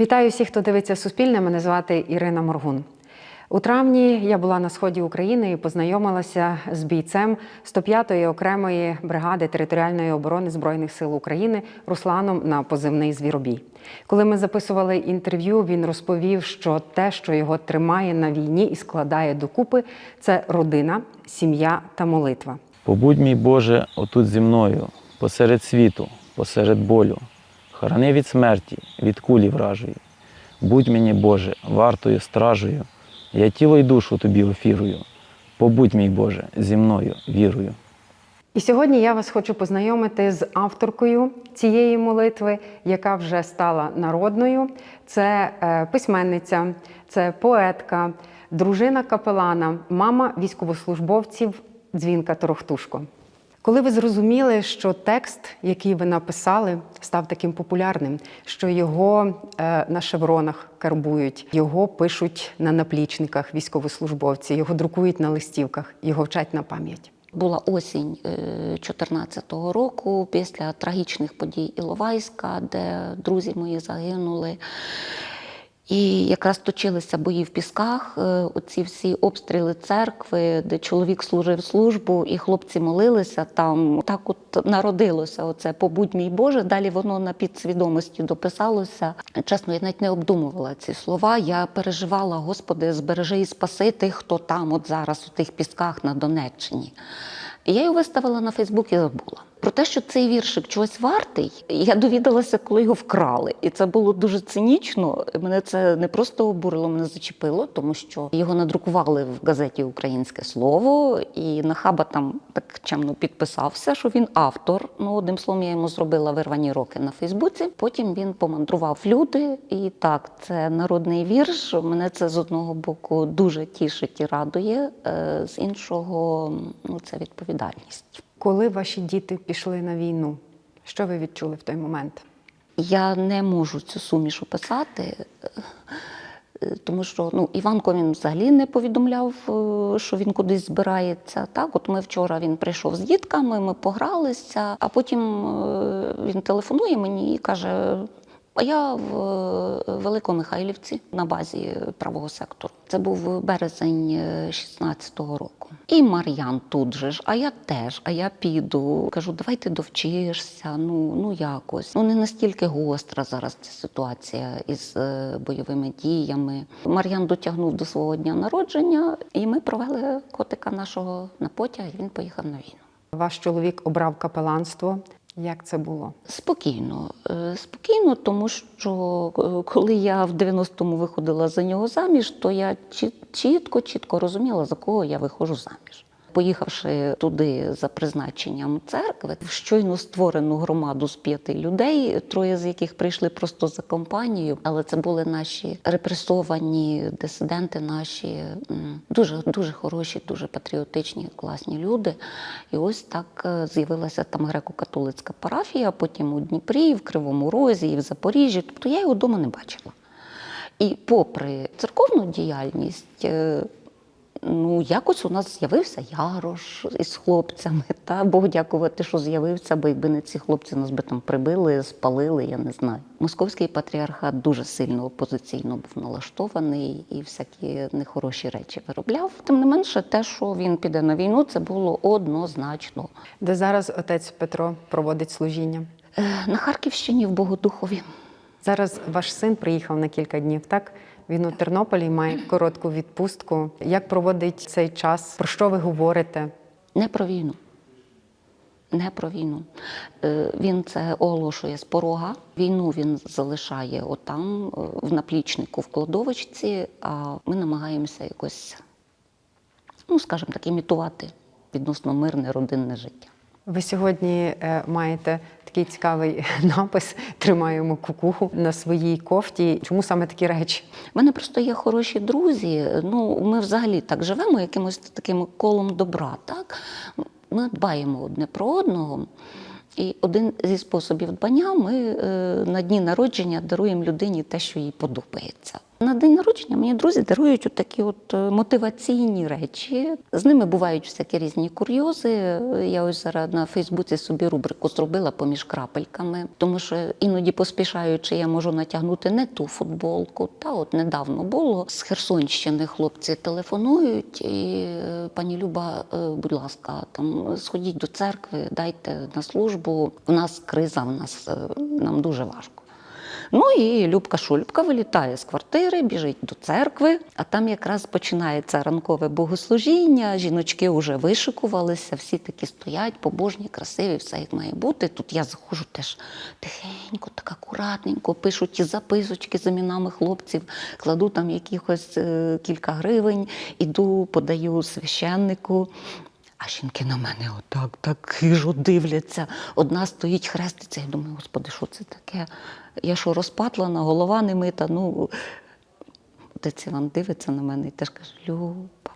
Вітаю всіх, хто дивиться Суспільне. Мене звати Ірина Моргун. У травні я була на сході України і познайомилася з бійцем 105-ї окремої бригади територіальної оборони Збройних сил України Русланом на позивний Звіробій. Коли ми записували інтерв'ю, він розповів, що те, що його тримає на війні і складає докупи, це родина, сім'я та молитва. Побудь мій Боже, отут зі мною, посеред світу, посеред болю, храни від смерті, від кулі вражої. Будь мені, Боже, вартою стражею, я тіло й душу тобі офірую. Побудь мій Боже, зі мною вірую. І сьогодні я вас хочу познайомити з авторкою цієї молитви, яка вже стала народною. Це е, письменниця, це поетка, дружина капелана, мама військовослужбовців Дзвінка Торохтушко. Коли ви зрозуміли, що текст, який ви написали, став таким популярним, що його е, на шевронах карбують, його пишуть на наплічниках військовослужбовці, його друкують на листівках, його вчать на пам'ять. Була осінь 2014 року після трагічних подій Іловайська, де друзі мої загинули. І якраз точилися бої в пісках, е, оці всі обстріли церкви, де чоловік служив службу, і хлопці молилися там. Так от народилося оце побудь мій Боже. Далі воно на підсвідомості дописалося. Чесно, я навіть не обдумувала ці слова. Я переживала, Господи, збережи і спаси тих, хто там, от зараз, у тих пісках на Донеччині. Я його виставила на Фейсбук і забула. Про те, що цей віршик чогось вартий, я довідалася, коли його вкрали. І це було дуже цинічно. Мене це не просто обурило, мене зачепило, тому що його надрукували в газеті Українське слово, і Нахаба там так чемно підписався, що він автор. Ну, одним словом, я йому зробила вирвані роки на Фейсбуці. Потім він помандрував люди. І так, це народний вірш. Мене це з одного боку дуже тішить і радує, е, з іншого ну, це відповідальність. Коли ваші діти пішли на війну, що ви відчули в той момент? Я не можу цю суміш описати, е, тому що ну, Іванко він взагалі не повідомляв, е, що він кудись збирається. Так, от ми вчора він прийшов з дітками, ми погралися, а потім е, він телефонує мені і каже. А я в е, Великомихайлівці на базі правого сектору. Це був березень 16-го року. І Мар'ян тут же ж, а я теж, а я піду. Кажу, давай ти довчишся. Ну ну якось. Ну не настільки гостра зараз ця ситуація із е, бойовими діями. Мар'ян дотягнув до свого дня народження, і ми провели котика нашого на потяг. Він поїхав на війну. Ваш чоловік обрав капеланство. Як це було? Спокійно, Е, спокійно, тому що е, коли я в 90-му виходила за нього заміж, то я чітко, чітко розуміла, за кого я виходжу заміж. Поїхавши туди за призначенням церкви, в щойно створену громаду з п'яти людей, троє з яких прийшли просто за компанією, але це були наші репресовані дисиденти, наші дуже дуже хороші, дуже патріотичні, класні люди. І ось так е, з'явилася там греко-католицька парафія, потім у Дніпрі, в Кривому Розі, і в Запоріжжі. Тобто я його вдома не бачила. І попри церковну діяльність, е, ну якось у нас з'явився Ярош із хлопцями. Та Бог дякувати, що з'явився, бо якби не ці хлопці нас би там прибили, спалили, я не знаю. Московський патріархат дуже сильно опозиційно був налаштований і всякі нехороші речі виробляв. Тим не менше, те, що він піде на війну, це було однозначно. Де зараз отець Петро проводить служіння? Е, На Харківщині в Богодухові. Зараз ваш син приїхав на кілька днів, так? Він у Тернополі має коротку відпустку. Як проводить цей час? Про що ви говорите? Не про війну. Не про війну. Е, Він це оголошує з порога. Війну він залишає отам, е, в наплічнику, в кладовочці, а ми намагаємося якось, ну, скажімо так, імітувати відносно мирне родинне життя. Ви сьогодні е, маєте такий цікавий напис Тримаємо кукуху на своїй кофті. Чому саме такі речі? У мене просто є хороші друзі. Ну, ми взагалі так живемо якимось таким колом добра. Так? Ми дбаємо одне про одного. І один зі способів дбання ми е, на дні народження даруємо людині те, що їй подобається. На день народження мені друзі дарують такі от е, мотиваційні речі. З ними бувають всякі різні курйози. Я ось зараз на Фейсбуці собі рубрику зробила поміж крапельками, тому що іноді поспішаючи, я можу натягнути не ту футболку. Та от недавно було з Херсонщини хлопці телефонують, і е, пані Люба, е, будь ласка, там сходіть до церкви, дайте на службу. У нас криза, в нас нам дуже важко. Ну і Любка Шульпка вилітає з квартири, біжить до церкви, а там якраз починається ранкове богослужіння. Жіночки вже вишикувалися, всі такі стоять, побожні, красиві, все як має бути. Тут я заходжу теж тихенько, так акуратненько, пишу ті записочки з іменами хлопців, кладу там якихось е, кілька гривень, іду, подаю священнику. А жінки на мене отак так хижо дивляться. Одна стоїть, хреститься. Я думаю, господи, що це таке? Я що розпатлана, голова не мита. Ну, отець Іван дивиться на мене і теж каже: Люба,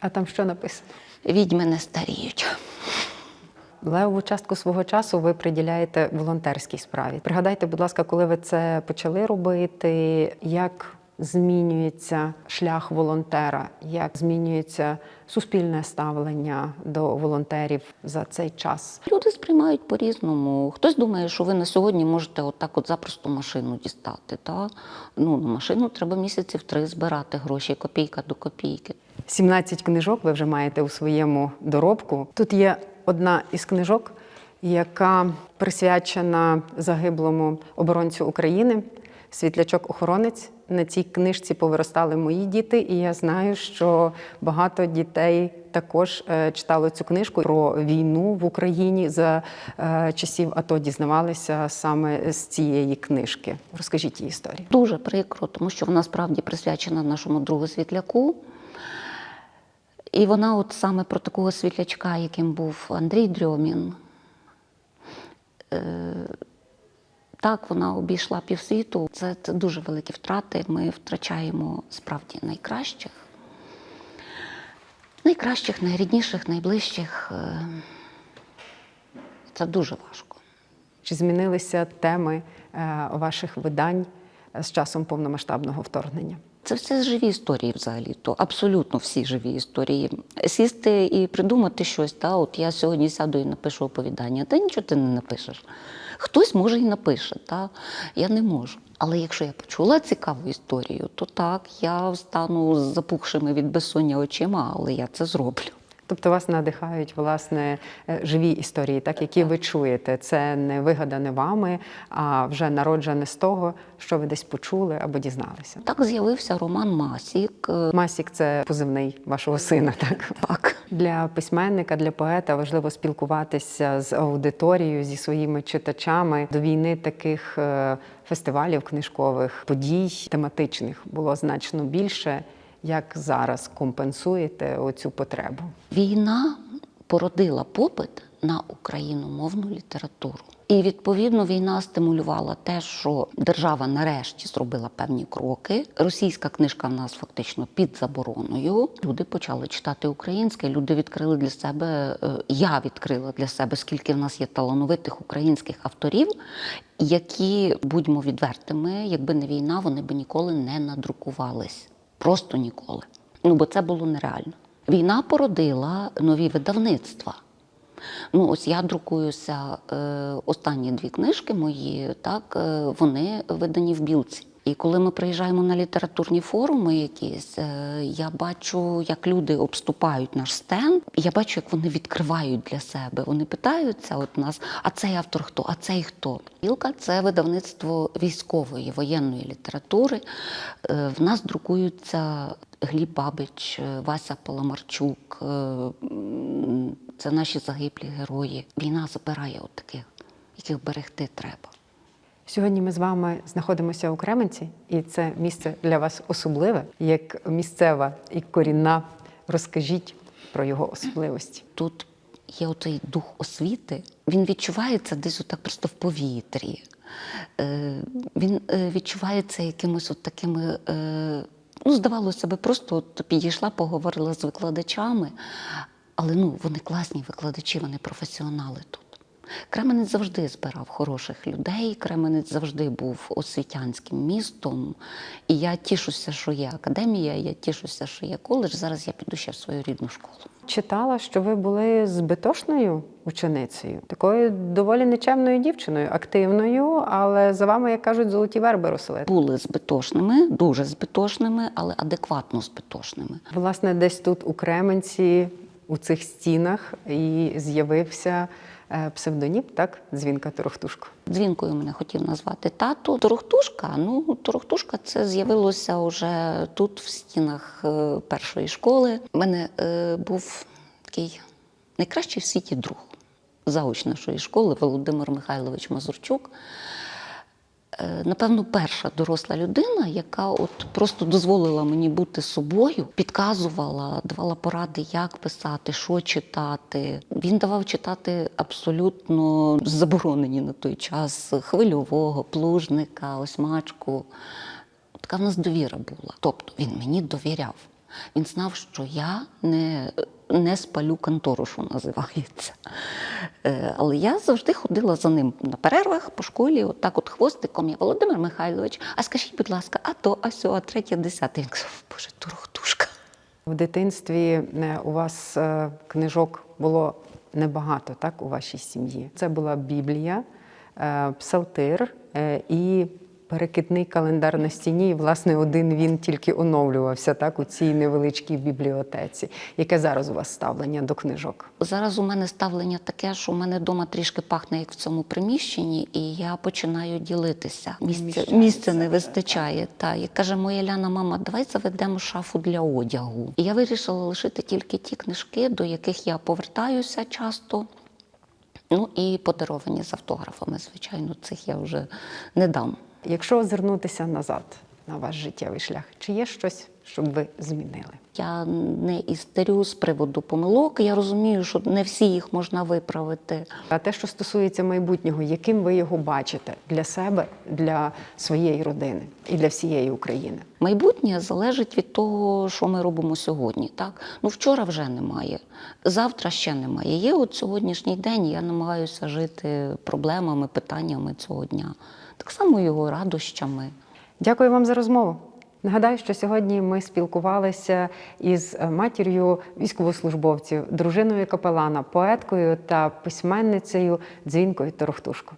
А там що написано? відьми не старіють. Левову частку свого часу ви приділяєте волонтерській справі. Пригадайте, будь ласка, коли ви це почали робити, як змінюється шлях волонтера, як змінюється суспільне ставлення до волонтерів за цей час? Люди сприймають по-різному. Хтось думає, що ви на сьогодні можете отак от запросто машину дістати. Та? Ну, на машину треба місяців три збирати гроші, копійка до копійки. 17 книжок ви вже маєте у своєму доробку. Тут є одна із книжок, яка присвячена загиблому оборонцю України, світлячок-охоронець. На цій книжці повиростали мої діти, і я знаю, що багато дітей також е, читало цю книжку про війну в Україні за е, часів АТО дізнавалися саме з цієї книжки. Розкажіть її історію. Дуже прикро, тому що вона справді присвячена нашому другу світляку. І вона от саме про такого світлячка, яким був Андрій Дрьомін. Так, вона обійшла півсвіту. Це, це дуже великі втрати. Ми втрачаємо справді найкращих. Найкращих, найрідніших, найближчих. Е, Це дуже важко. Чи змінилися теми е, ваших видань е, з часом повномасштабного вторгнення? Це все живі історії взагалі, то абсолютно всі живі історії. Сісти і придумати щось, та, от я сьогодні сяду і напишу оповідання, та нічого ти не напишеш. Хтось може і напише, та я не можу. Але якщо я почула цікаву історію, то так, я стану з запухшими від безсоння очима, але я це зроблю. Тобто вас надихають власне е, живі історії, так які ви чуєте. Це не вигадане вами, а вже народжене з того, що ви десь почули або дізналися. Так з'явився роман Масік. Е, Масік це позивний вашого сина. Так Так. для письменника, для поета важливо спілкуватися з аудиторією, зі своїми читачами. До війни таких е, фестивалів книжкових подій тематичних було значно більше. Як зараз компенсуєте оцю потребу? Війна породила попит на україномовну літературу. І відповідно війна стимулювала те, що держава нарешті зробила певні кроки. Російська книжка в нас фактично під забороною. Люди почали читати українське. Люди відкрили для себе. е, Я відкрила для себе, скільки в нас є талановитих українських авторів, які, будьмо відвертими, якби не війна, вони би ніколи не надрукувались. Просто ніколи. Ну бо це було нереально. Війна породила нові видавництва. Ну, ось я друкуюся. Е, останні дві книжки мої, так, е, вони видані в білці. І коли ми приїжджаємо на літературні форуми якісь, е, я бачу, як люди обступають наш стенд. Я бачу, як вони відкривають для себе. Вони питаються от нас, а цей автор хто, а цей хто. Білка це видавництво військової воєнної літератури. Е, В нас друкуються Гліб Бабич, е, Вася Паламарчук. Це наші загиблі герої. Війна забирає от таких, яких берегти треба. Сьогодні ми з вами знаходимося у Кременці, і це місце для вас особливе, як місцева і корінна. Розкажіть про його особливості. Тут є оцей дух освіти, він відчувається десь отак просто в повітрі. Е, Він е, відчувається якимось от такими. е, Ну, здавалося би, просто от підійшла, поговорила з викладачами, але ну, вони класні викладачі, вони професіонали тут. Кременець завжди збирав хороших людей. Кременець завжди був освітянським містом. І я тішуся, що є академія, я тішуся, що є коледж. Зараз я піду ще в свою рідну школу. Читала, що ви були збитошною ученицею, такою доволі нечемною дівчиною, активною, але за вами, як кажуть, золоті верби росли. Були збитошними, дуже збитошними, але адекватно збитошними. Власне, десь тут у Кременці, у цих стінах, і з'явився псевдонім, так? Дзвінка Торохтушко. Дзвінкою мене хотів назвати тату. Торохтушка. Ну, торохтушка це з'явилося вже тут, в стінах е, першої школи. У мене е, був такий найкращий в світі друг нашої школи Володимир Михайлович Мазурчук. Е, Напевно, перша доросла людина, яка от просто дозволила мені бути собою, підказувала, давала поради, як писати, що читати. Він давав читати абсолютно заборонені на той час хвильового, плужника, осьмачку. Така в нас довіра була. Тобто він мені довіряв. Він знав, що я не, не спалю контору, що називається. Е, Але я завжди ходила за ним на перервах по школі, от так от хвостиком. Я Володимир Михайлович, а скажіть, будь ласка, а то, а сьо, а третє, десяте. Він казав, боже, турхтушка. В дитинстві е, у вас е, книжок було небагато, так, у вашій сім'ї. Це була Біблія, псалтир і перекидний календар на стіні. І, власне, один він тільки оновлювався так, у цій невеличкій бібліотеці. Яке зараз у вас ставлення до книжок? Зараз у мене ставлення таке, що у мене вдома трішки пахне, як в цьому приміщенні, і я починаю ділитися. Місця, місця не вистачає. Та і каже моя Ляна, мама, давай заведемо шафу для одягу. І я вирішила лишити тільки ті книжки, до яких я повертаюся часто. Ну і подаровані з автографами. Звичайно, цих я вже не дам. Якщо озирнутися назад на ваш життєвий шлях, чи є щось, щоб ви змінили? Я не істерю з приводу помилок. Я розумію, що не всі їх можна виправити. А те, що стосується майбутнього, яким ви його бачите для себе, для своєї родини і для всієї України? Майбутнє залежить від того, що ми робимо сьогодні. Так? Ну, вчора вже немає, завтра ще немає. Є от сьогоднішній день, я намагаюся жити проблемами, питаннями цього дня. Так само його радощами. Дякую вам за розмову. Нагадаю, що сьогодні ми спілкувалися із матір'ю військовослужбовців, дружиною капелана, поеткою та письменницею Дзвінкою Торохтушко.